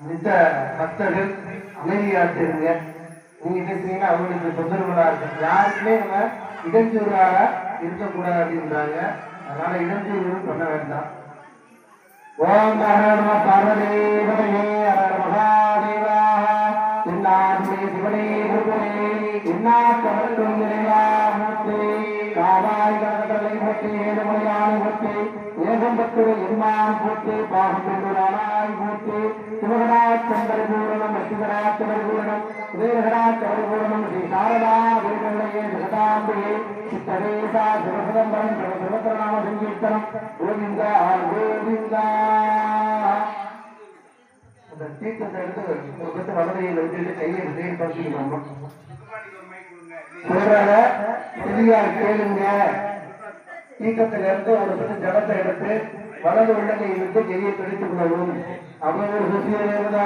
மித்த பக்தர்கள் நீங்க பேசுறீங்கன்னா அவங்களுக்கு தொந்தரவுகளா இருக்கும் யாருக்குமே நம்ம இடைஞ்சூறாக இருக்கக்கூடாது அப்படின்றாங்க அதனால இடைஞ்சூறு பண்ண வேண்டாம் ஓம் ஹர நம பார்வதேவதையே மகாதேவா என்னாருடைய சிவனே குருவனே கனகடலை போட்டு ஏழுமலையான போட்டு ஏகம்பத்துரை எம்மான் போட்டு பாகம்பெருமானாய் போட்டு சிவகராஜ் சந்தர பூரணம் சிவராஜ் சந்தர பூரணம் உதயகராஜ் சந்தர பூரணம் ஸ்ரீ சாரதா வேதனையே ஜகதாம்பிகே சித்தரேசா சிவசிதம்பரம் சிவசிவத்திரநாம சங்கீர்த்தனம் கோவிந்தா கோவிந்தா. அந்த தீர்த்தத்தை எடுத்து ஒரு பத்து வலதையில் வச்சுட்டு கையை தேடி சொல்றாங்க கேளுங்க. தீக்கத்திலிருந்து ஒரு சிறு ஜடத்தை எடுத்து வலது உள்ளங்கை விட்டு கையை பிடித்துக் கொள்ளவும். அவ்வளவு ஒரு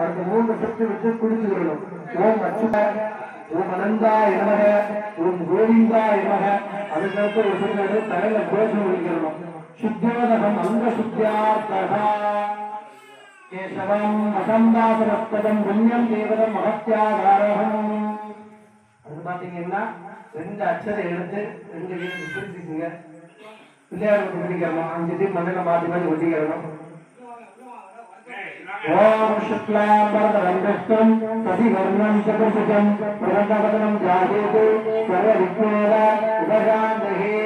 அந்த மூன்று சுற்று விட்டு குடிச்சுக்கணும் ஓம் அச்சுத. ஓம் அனந்தா இமக ஓம் கோவிந்தா இனமக அதுக்கடுத்து ஒரு சிறு தலையில கோஷம் ஒழிக்கணும் சுத்தியோதகம் அங்க சுத்தியார்த்தகா கேசவம் அசந்தாசனஸ்தகம் புண்ணியம் தேவதம் மகத்தியாகாரகம் அது பாத்தீங்கன்னா ரெண்டு அச்சரை எடுத்து ரெண்டு வீடு பிரிச்சுக்குங்க பிள்ளையார் ஒட்டிக்கிறோம் அஞ்சு டீம் மண்ணில் மாற்றி மாற்றி ஒட்டிக்கிறோம்? ஓம் சுக்லாம்பரதம் சதிகர்ணம் சதுர்சுஜம் புரந்தவதனம் ஜாதேது சர்வ விக்னேர உபகாந்தகே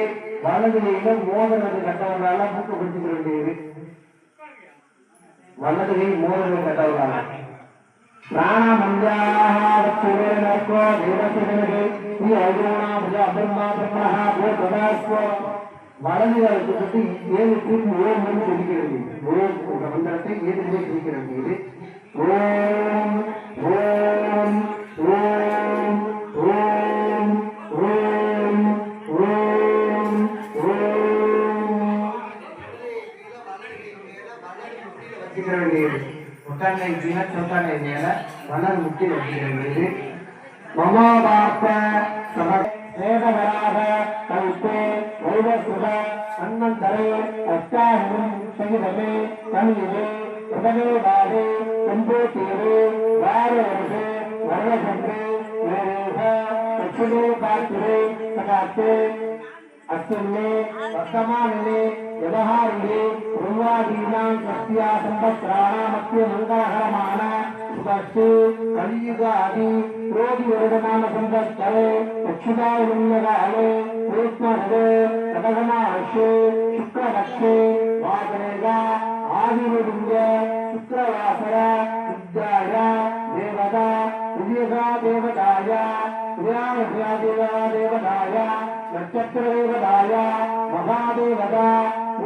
வலதுகையில மோதிரத்தை கட்டவர்களால மூக்கு பிடிச்சுக்க வேண்டியது. வலதுகை மோதிரத்தை கட்டவர்களால. பிராண மந்தியாக ஸ்ரீ ஐரோனாபுஜ அபர்மா பிரம்மணா ஓ பிரதாஸ்வ வலது காலத்தை பற்றி ஏழு திருப்பி ஓம் என்று சொல்லிக்கிறது ஓம் என்ற மந்திரத்தை ஏழு முறை குறிக்கிறது இது ஓம் ஓம் ஓம் ஓம் ஓம் ஓம் ஓம் வச்சுக்கிற வேண்டியது ஒட்டாண்டை கீழே சோட்டாண்டை மேல வளர் முட்டி வச்சுக்கிற வேண்டியது மமோபார்த்த சமேதவராக கல்பே வைவசுக அண்ணன் தரே அச்சாரும் செய்தமே கலியிலே உடனே வாரு கொம்போ தீரு வாரு வருது வரலசன்று வேரேக லட்சுமே பார்த்திரே சகாத்து சம்பத்ராணாமத்திய மங்களகரமான सुदस्ते कलियुगादि क्रोधिवरुडनाम संवत्सरे दक्षिणायुण्यकाले कृष्णहरे कटकमाशे शुक्लपक्षे वासरेगा आदिविलिङ्ग शुक्रवासर विद्याय देवता विजयगा देवताय विद्यामध्या देवा देवताय नक्षत्र देवताय महादेवता पूर्णांग नक्षत्र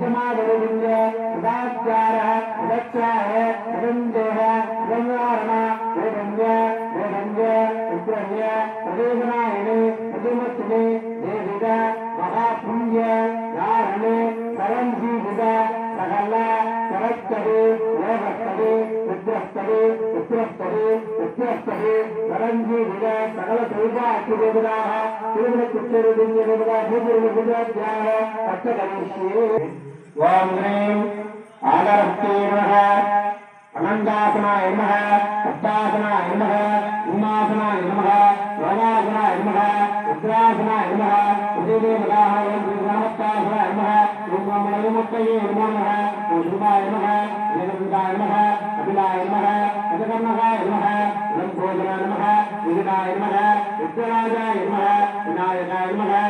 कुमार गोविंद दाचार दक्षा है रंज है रंगारणा रंज रंज उग्रह्य रेगनायने रजमत्ने देविद महापुण्य धारणे परम जीविद सकल सरस्तरे देवस्तरे रुद्रस्तरे रुद्रस्तरे रुद्रस्तरे परम जीविद सकल सौजा अतिदेवदाः तिरुमल कुच्चरुदिन्य देवदा भूपूर्व गुजरात्याः अष्टगणेश्ये சப்தாசனாய நமः உமாசனாய நமः யோகாசனாய நமः ருத்ராசனாய நமः உதயதேவதாः ஓம் ஸ்ரீ ராமத்தாசனாய நமः ஓம் மலமுத்தையே நமோ நமः ஓம் சுருமாய நமः வேதபுதாய அபிலாய விநாயகாய நமः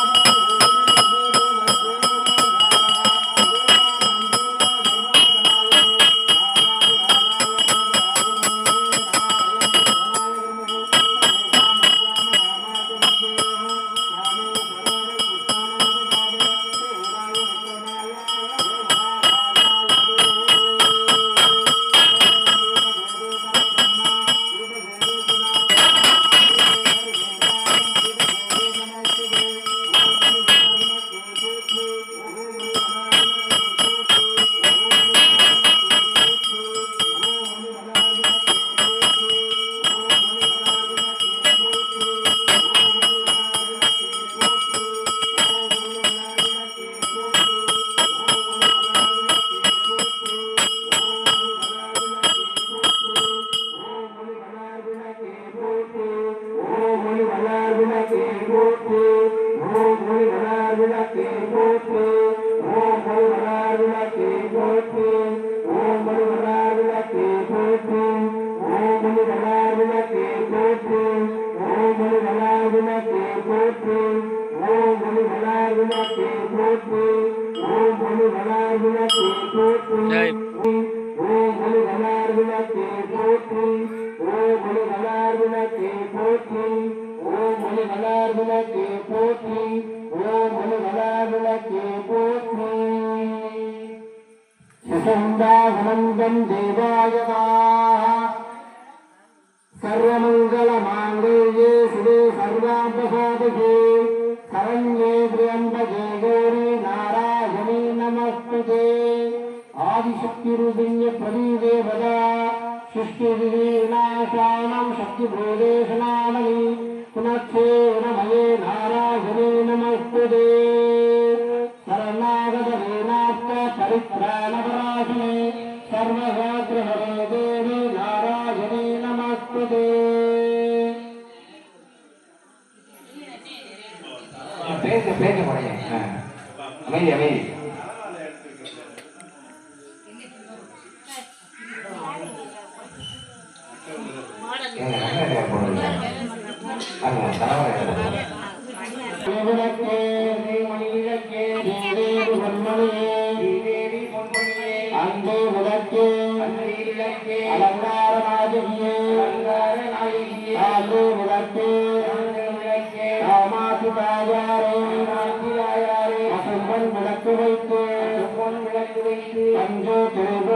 அஞ்சோ துறைவு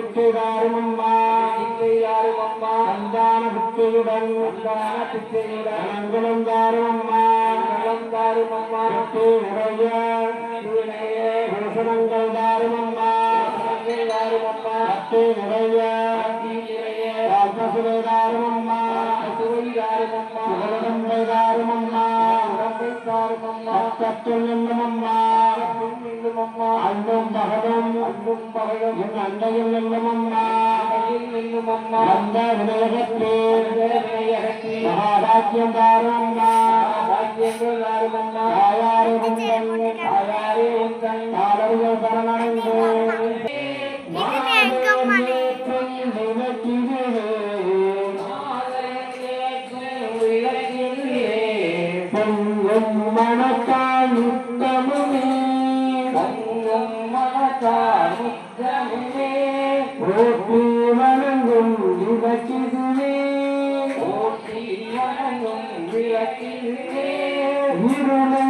பிச்சைதாரும் அம்மா பிச்சைதாரும் அம்மா சந்தான பிச்சையுடன் சந்தான பிச்சையுடன் மங்களந்தாரும் அம்மா மங்களந்தாரும் அம்மா பிச்சை நிறைய விசனங்கள் தாரும் அம்மா தாரும் அம்மா பிச்சை நிறைய தாரும் அம்மா தாரும் அம்மா தாரும் அம்மா அல்லும் மகனும் அல்லும் மகளும் என் அண்டையில் நில்லுமம்மா அண்டையில் நில்லுமம்மா அந்த விநாயகத்தே. விநாயகத்தே. மகாபாக்கியம் தாரம்மா மகாபாக்கியங்கள் தாரமம்மா தாயாரே உந்தன். தாயாரே உந்தன். தாளர்கள் தரணா போற்றி வணங்கும் விளக்கிதுவே இருளை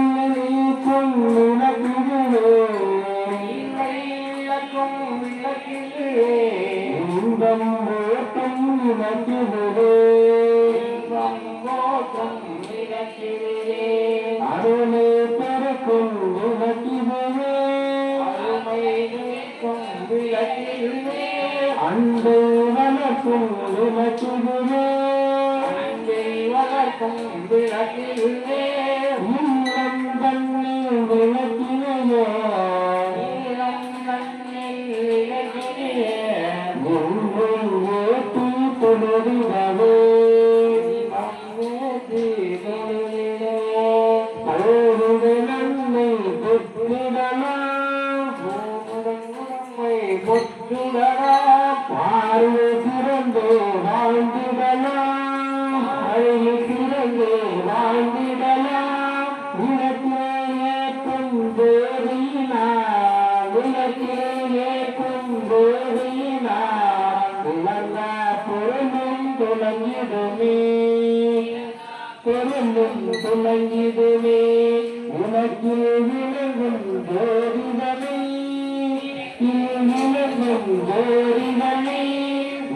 செங்கோரிகளே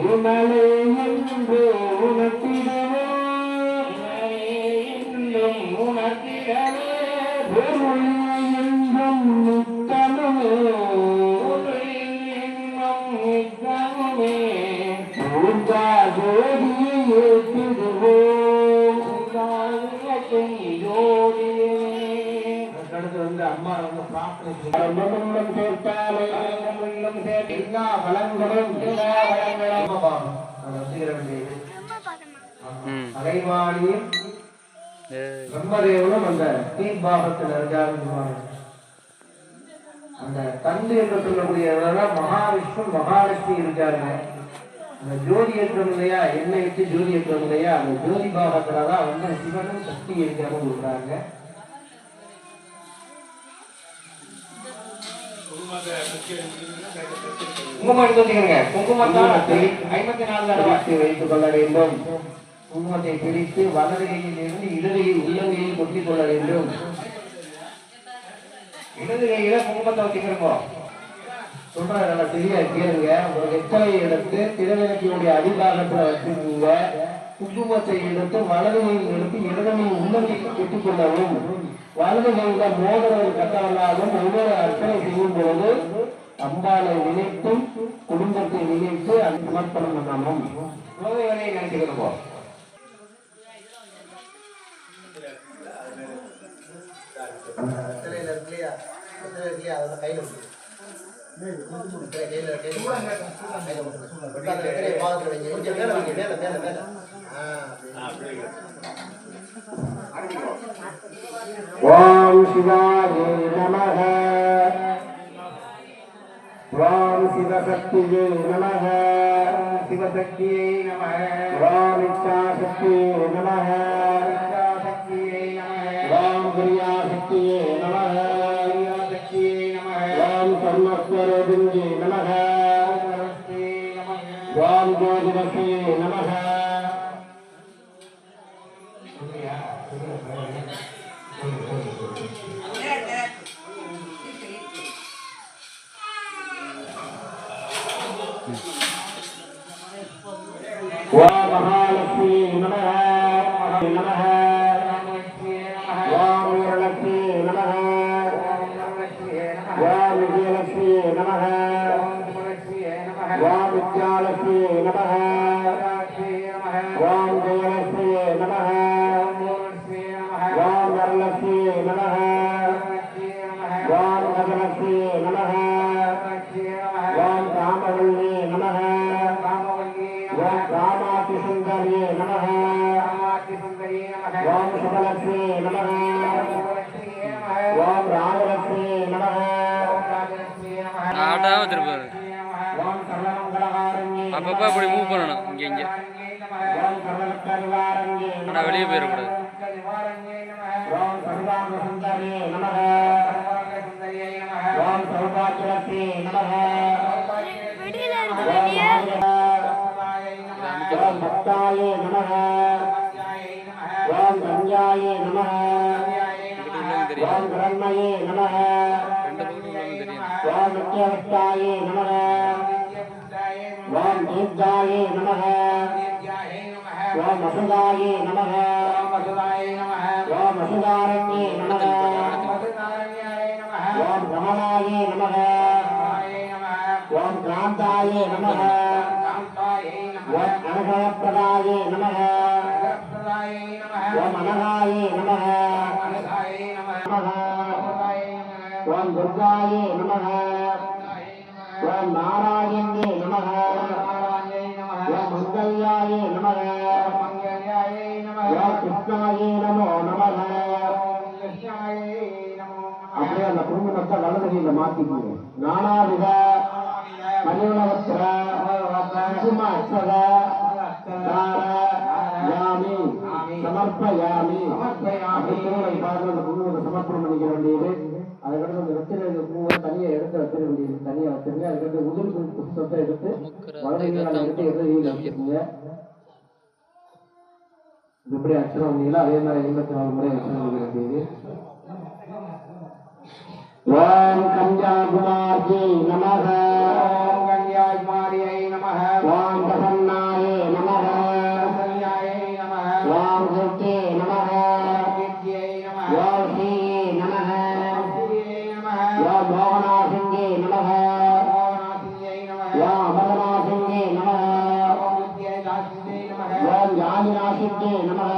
உமலே என்று உணர்த்திடவே இன்னும் உணர்த்திடவே பொருள் என்றும் நித்தமுமே பொருள் என்னும் அம்மா வந்து பிரார்த்தனை கேட்பேன் வளங்களும் எல்லா வளங்களும் அலைவாணியும் பிரம்மதேவனும் அந்த தீபாகத்தில் இருக்காருன்னு அந்த தந்து என்று சொல்லக்கூடியவரால் மகாவிஷ்ணு மகாலட்சுமி இருக்காருங்க அந்த ஜோதி ஏற்றம் இல்லையா? என்ன வச்சு ஜோதி ஏற்றம் இல்லையா? அந்த ஜோதி பாகத்துல தான் வந்து சிவனும் சக்தி இருக்காருன்னு சொல்றாங்க குங்குமம் எடுத்து வச்சுக்கோங்க குங்குமத்தை ஐம்பத்தி நாலு தடவை வைத்துக் கொள்ள வேண்டும். குங்குமத்தை பிரித்து வலது கையில் இருந்து இடது கையில் உள்ளங்கையில் கொட்டிக் கொள்ள வேண்டும். இடது கையில குங்குமத்தை வச்சுக்கிறோம் சொல்றேன் நல்லா சரியா கேளுங்க. ஒரு வெத்தலை எடுத்து திருவிளக்கியுடைய அடிபாகத்துல வச்சுக்கோங்க. குங்குமத்தை எடுத்து வலது கையில் எடுத்து இடது கையில் உள்ளங்கையில் கொட்டிக் கொள்ளவும். வலது கையில மோதிரம் கட்டவல்லாலும் ஒவ்வொரு அர்ப்பணை செய்யும் பொழுது அம்பாலை நினைத்தும் குடும்பத்தை நினைத்து அது சமர்ப்பணம் பண்ணணும். குலதெய்வனை நினைச்சுக்கிறோம் சிலையில இருக்கு இல்லையா? சிலை இருக்கு இல்லையா? அதோட கையில விட்டு சிலை கையில கையில கையில விட்டு விட்டு அந்த வெத்தலையை பாதத்துல வைங்க கொஞ்சம் மேல வைங்க மேல மேல மேல ஆ அப்படி. ஓம் சிவாய நமக ஓம் சிவசக்தியே ஓம் ராமாதி சுந்தரியே நமக ஓம் சுபலட்சுமி நமக ஓம் ராஜலட்சுமி நமக ஆட்டாக திருப்பாரு அப்பப்போ அப்படி மூவ் பண்ணணும். இங்கே இங்கே. ஆனால் வெளியே போயிடக்கூடாது. ஓம் சௌபாக்கியலட்சுமி நமக நாகராஜ ஓம் பக்தாயே நமக ஓம் கஞ்சாயே நமக இங்கிட்டு உள்ளவங்க தெரியும் ஓம் கிரண்மயே நமக ரெண்டு பக்கம் உள்ளவங்க தெரியும் ஓம் நித்யவஸ்தாயே நமக ஓம் தீர்த்தாயே நமக ஓம் வசுதாயே நமக அனுகவப்பிரதாயே நமக ஓம் அனகாயே நமக ஓம் துர்காயே நமக ஓம் நாராயண்யே நமக ஓம் மங்கல்யாயே நமக ஓம் கிருஷ்ணாயே நமோ நமக அப்படியே அந்த குடும்பத்தை வலதுகையில மாத்திக்கோங்க நானாவித சமர்ப்பயாமி சமர்ப்பணம் பண்ணிக்க வேண்டியது அதுக்கடுத்து வெற்றிலை பூவை தனியா எடுத்து வச்சிட வேண்டியது தனியா வச்சிருங்க அதுக்கடுத்து உதிர் புஷ்பத்தை எடுத்து வலதுகையில எடுத்து இடதுகையில வச்சுக்கோங்க இது எப்படி அச்சரம் அதே மாதிரி எண்பத்தி நாலு முறை அச்சரம் வேண்டியது ஓம் கன்யாகுமாரி நமக ஓம் கன்யாகுமாரியை நமக ஓம் பிரசன்னாயே நமக பிரசன்னாயை நமக ஓம் கீர்த்தி நமக கீர்த்தியை நமக ஓம் ஸ்ரீ நமக ஸ்ரீயை நமக ஓம் மோகனாசிங்கே நமக மோகனாசிங்கே நமக ஓம் அமரநாசிங்கே நமக ஓம் வித்யாதாசிங்கே நமக ஓம் ஜாதிநாசிங்கே நமக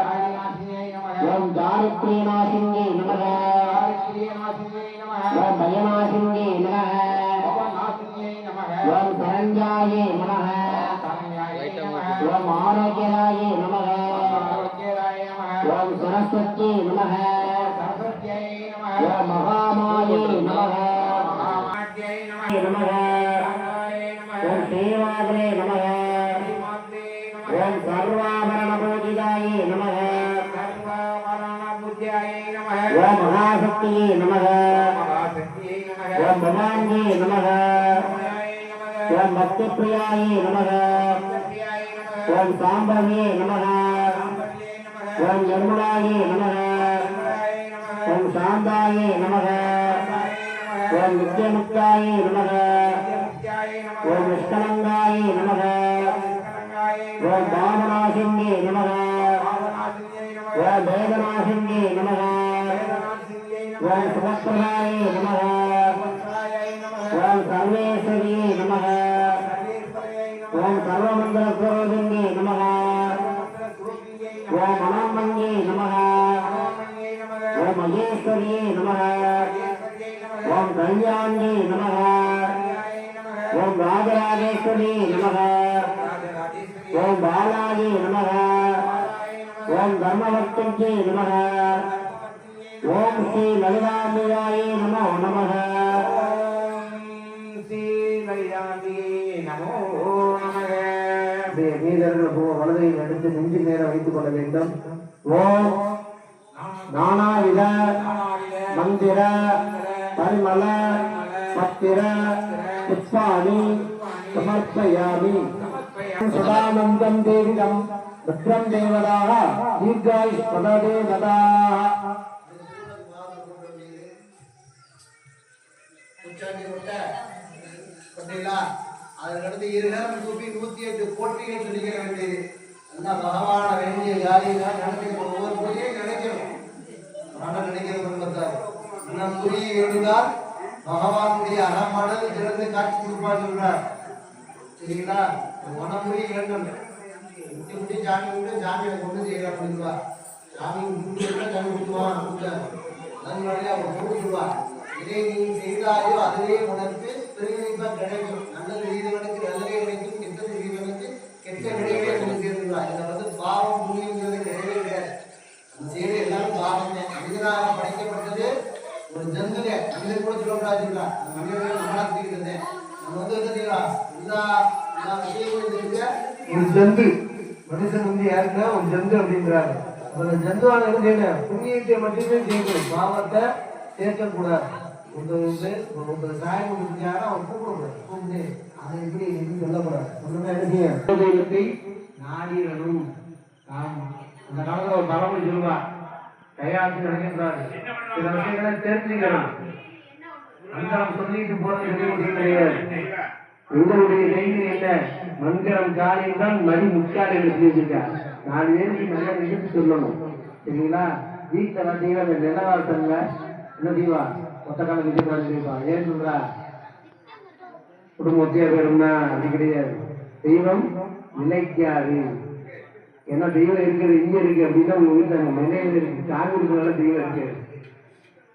ஜாதிநாசிங்கே நமக ஓம் ஜானி தாரித்ரியநாசின்யே நமக ஓம் பயநாசின்யே நமக ஓம் சரஞ்சாயே நமக ஓம் ஆரோக்கியராயே நமக ஓம் சரஸ்வத்யே நமக ஓம் மகாமாயே நமக நமக ஓம் சேவாகரே நமக ஓம் சர்வாபரண பூஜிதாயே நமக ஓம் மகாசக்தியே நமக ஓம் பவான்யே நமக ஓம் பக்தி பிரியாயே நமக ஓம் சாம்பவே நமக ஓம் நிர்மலாயே நமக ஓம் சாந்தாயே நமக ஓம் நித்யமுக்தாயே நமக ஓம் நிஷ்கலங்காயே நமக ஓம் பாமநாசிங்கே நமக ஓம் வேதநாசிங்கே நமக ஓம் சுபத்ராயே நமக ஓம் சர்வேஸ்வரியே நமக. ஓம் சர்வமந்திர ஸ்வரூபிங்கே நமக. ஓம் மனோமங்கே நமக. ஓம் மகேஸ்வரியே நமக. ஓம் கல்யாண்யே நமக. ஓம் ராஜராஜேஸ்வரி நமக. ஓம் பாலாஜி நமக. ஓம் தர்மவர்த்தஞ்சே நமக. ஓம் ஸ்ரீ லலிதாம்பிகாயே நமோ நமக. அப்படியே மீதர்கள் போ வலதையும் எடுத்து நேரம் வைத்துக் கொள்ள வேண்டும். ஓம் நானாவித மந்திர பரிமள பத்திர புஷ்பாணி சமர்ப்பயாமி. சதானந்தம் தேவிதம் பத்ரம் தேவதாக தீர்காயுஷ் பததே உச்சாண்டி கொட்டீங்களா அதுக்கடுத்து இருநேரம் தூக்கி நூத்தி எட்டு போட்டிகள் சொல்லிக்கிற வேண்டியது நல்லா பகவான வேண்டிய காரியெல்லாம் நடத்தி ஒவ்வொரு பூஜையும் நினைக்கணும் மனம் நினைக்கிறது குடும்பத்தார் நம் குறியை எழுந்தால் பகவானுடைய அறமடல் திறந்து காட்சி கொடுப்பார் சொல்றார். சரிங்களா? மனமுறை வேண்டும் முட்டி முட்டி சாமி கும்பிட்டு சாமியை கொண்டு செய்யற அப்படின்வா சாமி முட்டி சாமி கும்பிடுவான் அதனாலே அவர் கொண்டு சொல்லுவார் இதை நீ செய்தாயோ அதுவே உணர்த்து திருவிழிப்பார் கிடைக்கும் நல்லது செய்தவனுக்கு நல்லதே கிடைக்கும் கெட்டது செய்தவனுக்கு கெட்ட விடைகளே கொண்டு சேர்ந்துருவார் இதை வந்து பாவம் புண்ணியங்கிறது கிடையவே கிடையாது. நம்ம செய்யற எல்லாரும் பாவம் தான் மனிதனாக படைக்கப்பட்டது ஒரு ஜந்துங்க மனிதன் கூட சொல்லக்கூடாதுங்களா? அந்த மனிதர்கள் நம்மளா தெரிகிறது நம்ம வந்து என்ன செய்யலாம் எல்லா எல்லா விஷயங்களும் தெரிஞ்ச ஒரு ஜந்து. மனுஷன் வந்து யாருன்னா ஒரு ஜந்து அப்படிங்கிறாரு. அந்த ஜந்துவான என்ன புண்ணியத்தை மட்டுமே செய்யணும். பாவத்தை சேர்க்கக்கூடாது. ஒருத்தர் வந்து ஒருத்தர் சாயம் அவன் கூப்பிடக்கூடாது கூப்பிட்டு அதை எப்படி எப்படி சொல்லக்கூடாது சொல்லணும் என்ன தெய்வத்தை நாடிடணும். அந்த காலத்துல ஒரு பழமொழி சொல்லுவா கையாசி நினைக்கின்றாரு சில விஷயங்களை சொல்லிட்டு போறது கிடையாது. உங்களுடைய கையில் என்ன மந்திரம் காரியம் தான் மணி முக்கால் என்று சொல்லியிருக்கார். நாலு பேருக்கு நல்லா நிகழ்ச்சி சொல்லணும். சரிங்களா? வீட்டில் வந்தீங்கன்னா இந்த நிலவாசல்ல என்ன செய்வா? ஒத்த காலம் விஜயபாடு ஏன் சொல்றா? குடும்ப ஒத்தியா போயிடும்னா கிடையாது. தெய்வம் நிலைக்காது. ஏன்னா தெய்வம் இருக்கிறது இங்க இருக்கு அப்படின்னா உங்க வீட்டுல அங்க இருக்கு. சாமி இருக்கிறனால தெய்வம் இருக்காது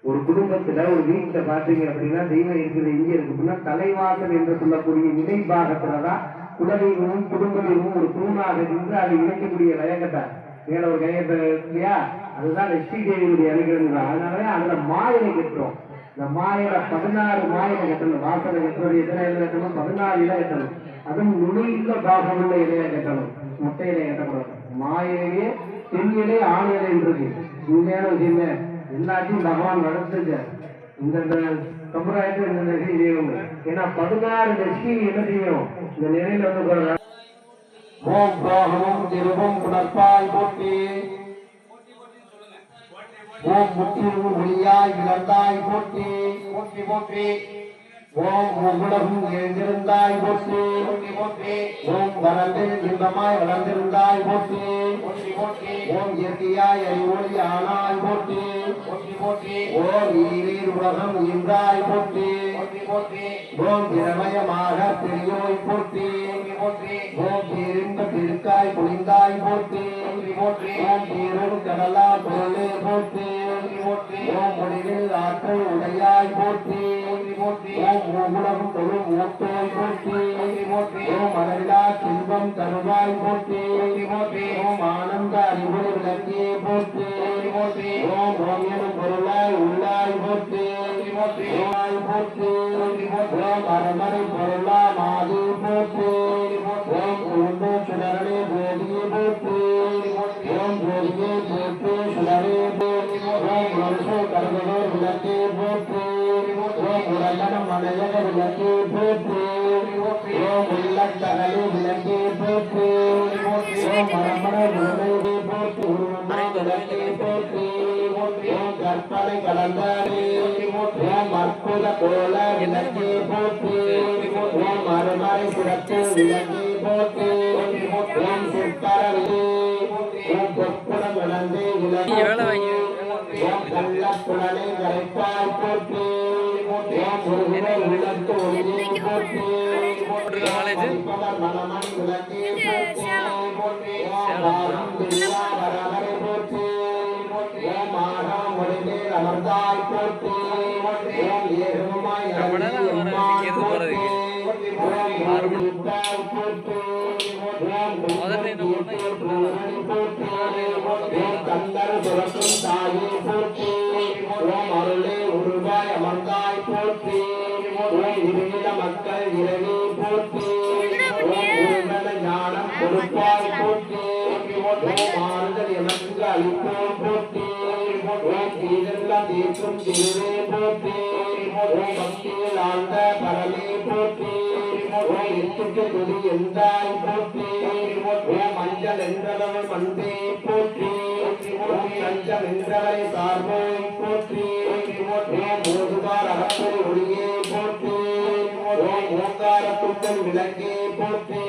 ஒரு குடும்பத்துல ஒரு வீட்டுல பாத்தீங்க அப்படின்னா தெய்வம் இருக்கிறது இங்க இருக்கு அப்படின்னா தலைவாசல் என்று சொல்லக்கூடிய நிலை பாகத்துலதான் குலதெய்வமும் குடும்பமும் ஒரு தூணாக நின்று அதை இணைக்கக்கூடிய லயக்கட்டை மேல ஒரு கையத்தை இல்லையா? அதுதான் லட்சுமி தேவியுடைய அனுகிரகம் தான் அதுல மாயிலை கட்டுறோம் இந்த மாயில பதினாறு மாயில கட்டணும் வாசலை கட்டுறது எத்தனை இலை கட்டணும்? பதினாறு இலை கட்டணும். அதுவும் நுழைந்த பாகம் உள்ள இலையை கட்டணும். முட்டையில கட்டக்கூடாது. மாயிலேயே பெண் இலை ஆண் இலை இருக்கு. உண்மையான விஷயமே எல்லாத்தையும் பகவான் வளர்த்துங்க இந்த சமுதாயத்தை இந்த நிகழ்ச்சி செய்யணும். ஏன்னா பதினாறு லட்சுமி என்ன செய்யணும்? இந்த நிலையில வந்து பாருங்க ஓம் பாகமும் திருவும் புணர்ப்பாய் போட்டி ஓம் முற்றிலும் ஒளியாய் விளந்தாய் போட்டி போட்டி போற்றி. ஓம் உலகம் எழுந்திருந்தாய் போற்றி. போற்றி போற்றி. ஓம் வளர்ந்து இன்பமாய் வளர்ந்திருந்தாய் போற்றி. போற்றி போற்றி. ஓம் இயற்கையாய் அறிவொளி ஆனாய் போற்றி. போற்றி போற்றி. ஓம் ஈரீர் உலகம் இன்றாய் போற்றி. போற்றி போற்றி. ஓம் திறமயமாக பெரியோய் போற்றி. போற்றி. ஓம் பேரின்ப திருக்காய் புளிந்தாய் போற்றி. போற்றி ஓம் தீரும் கடலா பொருளே போற்றி. போற்றி ஓம் முடிவில் ஆற்றல் உடையாய் போற்றி. போற்றி ஓம் மூகுலம் தொழும் மூத்தோய் போற்றி. போற்றி ஓம் மலரிலா செல்வம் தருவாய் போற்றி. போற்றி ஓம் ஆனந்த அறிவுரை விளக்கியே போற்றி போற்றி. கலந்தாரே. ஓம் அற்புத கோல விளக்கே போற்றி ஓம் மறுமறை சிறப்பு விளக்கே போற்றி ஓம் சிற்பரவே ஓம் பொற்புடம் விளந்தே விளக்கே ஓம் கள்ளப்புலனை கரைப்பாய் போற்றி ஓம் முருகனை விளக்கு ஒளியே மதிப்பவர் மனமணி விளக்கே போற்றி ஓம் வாரம் அமர்ந்தாய் போற்றி. ஓம் வர இங்கேருந்து போறதுக்கு. ஆறு மணி. முதல்ல என்ன போற்றி. ஓம் அருளே உருவாய் அமர்ந்தாய் போற்றி. ஓம் இருநில மக்கள் இரவி போற்றி. ஓம் ஞானம் கொடுப்பாய் போற்றி. ஓம் ஆறுதல் அளிப்போம். ஓம் தீர்க்கும் திருவே போற்றி பக்தியில் ஆழ்ந்த பரமே போற்றி எத்துக்கு துதி எந்தாய் போற்றி மஞ்சள் என்றவள் மந்தே போற்றி ஓம் கஞ்சம் சார்போய் போற்றி ஓம் ஓதுவார் ஒளியே போற்றி ஓம் விளக்கே போற்றி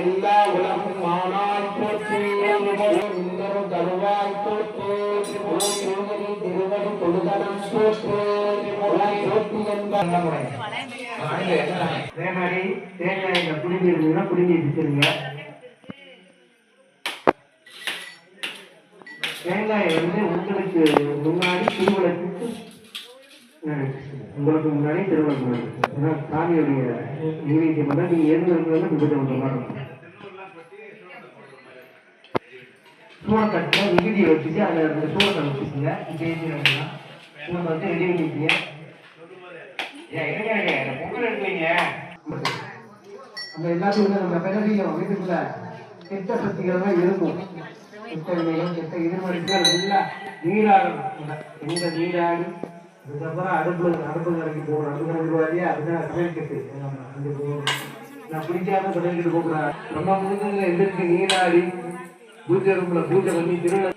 எல்லா உலகம் ஆனாய் போற்றி தருவாய் போற்றி. போற்றி என்பார் அதே மாதிரி தேங்காய் இந்த புளிஞ்சி இருந்ததுன்னா புளிஞ்சி வச்சிருங்க தேங்காயை வந்து உங்களுக்கு முன்னாடி திருவிழத்துக்கு உங்களுக்கு முன்னாடி திருவிழம் சாமியுடைய நைவேத்தியம். பண்ண நீங்க எந்த இருக்கிறது விபத்து பண்ற மாதிரி விகுதியை வச்சுட்டு அதில் இருக்கிற சூளத்தை வச்சுக்கோங்க. ஜெயிச்சு சூளத்தை வச்சு ரெடி பண்ணிக்கீங்க. நம்ம எல்லாத்துக்கும் நம்ம பிறவியும் வீட்டுக்குள்ள கெட்ட சக்திகள்லாம் இருக்கும் கெட்ட வினைகள் கெட்ட எதிர்மறைகள் எல்லாம் நீராடும். எங்க நீராடி? அதுக்கப்புறம் அடுப்புல அடுப்பு கரைக்கு போகணும். அடுப்பு கரைக்கு போகாதே அதுதான் சமையல் கெட்டு. போகணும். நான் பிடிக்காம சமையல் கெட்டு போகிறேன் நம்ம முழுக்க நீராடி பூஜை ரூம்ல பூஜை பண்ணி திருவிழா